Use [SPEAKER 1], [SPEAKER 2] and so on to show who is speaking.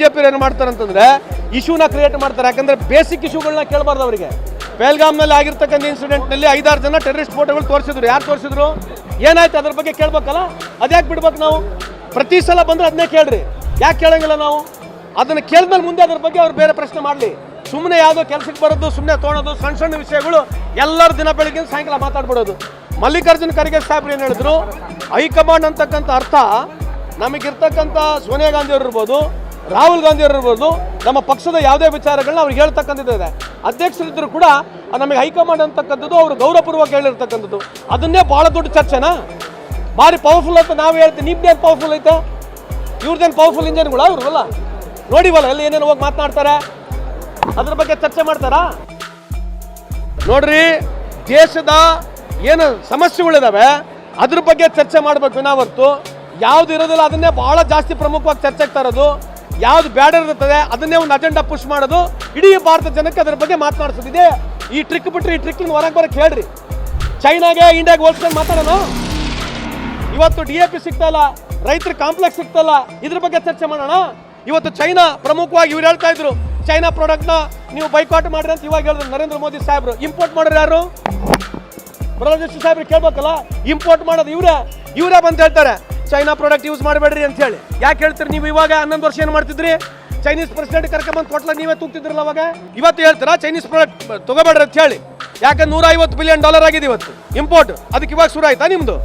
[SPEAKER 1] BJP ಏನು ಮಾಡ್ತಾರೆ ಅಂತಂದ್ರೆ ಇಶ್ಯೂನ ಕ್ರಿಯೇಟ್ ಮಾಡ್ತಾರೆ. ಯಾಕಂದ್ರೆ ಬೇಸಿಕ್ ಇಶ್ಯೂಗಳನ್ನ ಕೇಳಬಾರ್ದು ಅವರಿಗೆ. ಬೆಲ್ಗಾಮ್ನಲ್ಲಿ ಆಗಿರ್ತಕ್ಕಂಥ ಇನ್ಸಿಡೆಂಟ್ನಲ್ಲಿ ಐದಾರು ಜನ ಟೆರರಿಸ್ಟ್ ಫೋಟೋಗಳು ತೋರಿಸಿದ್ರು. ಯಾರು ತೋರಿಸಿದ್ರು? ಏನಾಯ್ತು ಅದ್ರ ಬಗ್ಗೆ ಕೇಳ್ಬೇಕಲ್ಲ? ಅದ್ಯಾಕೆ ಬಿಡ್ಬೇಕು ನಾವು? ಪ್ರತಿ ಸಲ ಬಂದ್ರೆ ಅದನ್ನೇ ಕೇಳ್ರಿ. ಯಾಕೆ ಕೇಳಂಗಿಲ್ಲ ನಾವು? ಅದನ್ನ ಕೇಳಿದ್ಮೇಲೆ ಮುಂದೆ ಅದ್ರ ಬಗ್ಗೆ ಅವ್ರು ಬೇರೆ ಪ್ರಶ್ನೆ ಮಾಡಲಿ. ಸುಮ್ಮನೆ ಯಾವುದೋ ಕೆಲಸಕ್ಕೆ ಬರೋದು ಸುಮ್ಮನೆ ತೋಣೋದು ಸಣ್ಣ ಸಣ್ಣ ವಿಷಯಗಳು ಎಲ್ಲರ ದಿನ ಬೆಳಗ್ಗೆ ಸಾಯಂಕಾಲ ಮಾತಾಡ್ಬಿಡೋದು. ಮಲ್ಲಿಕಾರ್ಜುನ ಖರ್ಗೆ ಸಾಹೇಬ್ರು ಏನು ಹೇಳಿದ್ರು? ಹೈಕಮಾಂಡ್ ಅಂತಕ್ಕಂಥ ಅರ್ಥ ನಮಗಿರ್ತಕ್ಕಂಥ ಸೋನಿಯಾ ಗಾಂಧಿ ಅವರು ಇರ್ಬೋದು. ರಾಹುಲ್ ಗಾಂಧಿ ಅವರಿರ್ಬೋದು ನಮ್ಮ ಪಕ್ಷದ ಯಾವುದೇ ವಿಚಾರಗಳನ್ನ ಅವ್ರಿಗೆ ಹೇಳ್ತಕ್ಕಂಥದ್ದಿದೆ ಅಧ್ಯಕ್ಷರಿದ್ದರೂ ಕೂಡ ನಮಗೆ ಹೈಕಮಾಂಡ್ ಅಂತಕ್ಕಂಥದ್ದು ಅವರು ಗೌರವಪೂರ್ವಕ ಹೇಳಿರ್ತಕ್ಕಂಥದ್ದು. ಅದನ್ನೇ ಭಾಳ ದೊಡ್ಡ ಚರ್ಚೆನಾ? ಭಾರಿ ಪವರ್ಫುಲ್ ಅಂತ ನಾವು ಹೇಳ್ತೀವಿ. ನಿಮ್ದೇನು ಪವರ್ಫುಲ್ ಐತೆ? ಇವ್ರದ್ದೇನು ಪವರ್ಫುಲ್ ಇಂಜನ್ಗಳ ಇವ್ರಲ್ಲ ನೋಡಿವಲ್ಲ, ಎಲ್ಲಿ ಏನೇನು ಹೋಗಿ ಮಾತನಾಡ್ತಾರೆ. ಅದ್ರ ಬಗ್ಗೆ ಚರ್ಚೆ ಮಾಡ್ತಾರಾ? ನೋಡ್ರಿ, ದೇಶದ ಏನು ಸಮಸ್ಯೆಗಳಿದಾವೆ, ಅದ್ರ ಬಗ್ಗೆ ಚರ್ಚೆ ಮಾಡಬೇಕು ವಿನಾ ಯಾವ್ದು ಇರೋದಿಲ್ಲ, ಅದನ್ನೇ ಬಹಳ ಜಾಸ್ತಿ ಪ್ರಮುಖವಾಗಿ ಚರ್ಚೆಗೆ ತರೋದು ಯಾವ್ದು ಬ್ಯಾಡ ಇರುತ್ತದೆ, ಅದನ್ನೇ ಒಂದು ಅಜೆಂಡಾ ಪುಷ್ ಮಾಡೋದು. ಇಡೀ ಭಾರತ ಜನಕ್ಕೆ ಅದ್ರ ಬಗ್ಗೆ ಮಾತನಾಡಿಸೋದು. ಇದೆ ಈ ಟ್ರಿಕ್ ಬಿಟ್ಟರೆ ಈ ಟ್ರಿಕ್ ಹೊರಗೆ ಬರಕ್ಕೆ ಹೇಳ್ರಿ. ಚೈನಾಗೆ ಇಂಡಿಯಾಗೆ ಹೋಲ್ಸ್ಕೊಂಡು ಮಾತಾಡೋಣ ಇವತ್ತು ಡಿ ಎ ಪಿ ಸಿಗ್ತಲ್ಲ ರೈತರ ಕಾಂಪ್ಲೆಕ್ಸ್ ಸಿಗ್ತಲ್ಲ ಇದ್ರ ಬಗ್ಗೆ ಚರ್ಚೆ ಮಾಡೋಣ. ಇವತ್ತು ಚೈನಾ ಪ್ರಮುಖವಾಗಿ ಇವ್ರು ಹೇಳ್ತಾ ಇದ್ರು ಚೈನಾ ಪ್ರಾಡಕ್ಟ್ನ ನೀವು ಬೈಕಾಟ್ ಮಾಡ್ರಿ ಅಂತ ಇವಾಗ ಹೇಳಿದ್ರು ನರೇಂದ್ರ ಮೋದಿ ಸಾಹೇಬ್ರು. ಇಂಪೋರ್ಟ್ ಮಾಡೋರು ಯಾರು? ಪ್ರಧಾನ ಸಾಹೇಬ್ರು ಕೇಳ್ಬೇಕಲ್ಲ ಇಂಪೋರ್ಟ್ ಮಾಡೋದು ಇವರೇ. ಇವರೇ ಬಂದು ಹೇಳ್ತಾರೆ ಚೈನಾ ಪ್ರಾಡಕ್ಟ್ ಯೂಸ್ ಮಾಡಬೇಡ್ರಿ ಅಂತ ಹೇಳಿ. ಯಾಕೆ ಹೇಳ್ತೀರಿ ನೀವು ಇವಾಗ ಹನ್ನೊಂದು ವರ್ಷ ಏನು ಮಾಡ್ತಿದ್ರಿ? ಚೈನೀಸ್ ಪ್ರೆಸಿಡೆಂಟ್ ಕರ್ಕೊಂಬಂದು ಕೊಟ್ಲ ನೀವೇ ತೂಗ್ತಿದ್ರಲ್ಲ ಅವಾಗ? ಇವತ್ತು ಹೇಳ್ತೀರಾ ಚೈನೀಸ್ ಪ್ರಾಡಕ್ಟ್ ತಗೋಬೇಡ್ರಿ ಅಂತ ಹೇಳಿ. ಯಾಕೆ ನೂರ ಐವತ್ತು ಬಿಲಿಯನ್ ಡಾಲರ್ ಆಗಿದೆ ಇವತ್ತು? ಇಂಪೋರ್ಟ್ ಅದಕ್ಕೆ ಇವಾಗ ಶುರು ಆಯ್ತಾ ನಿಮ್ದು?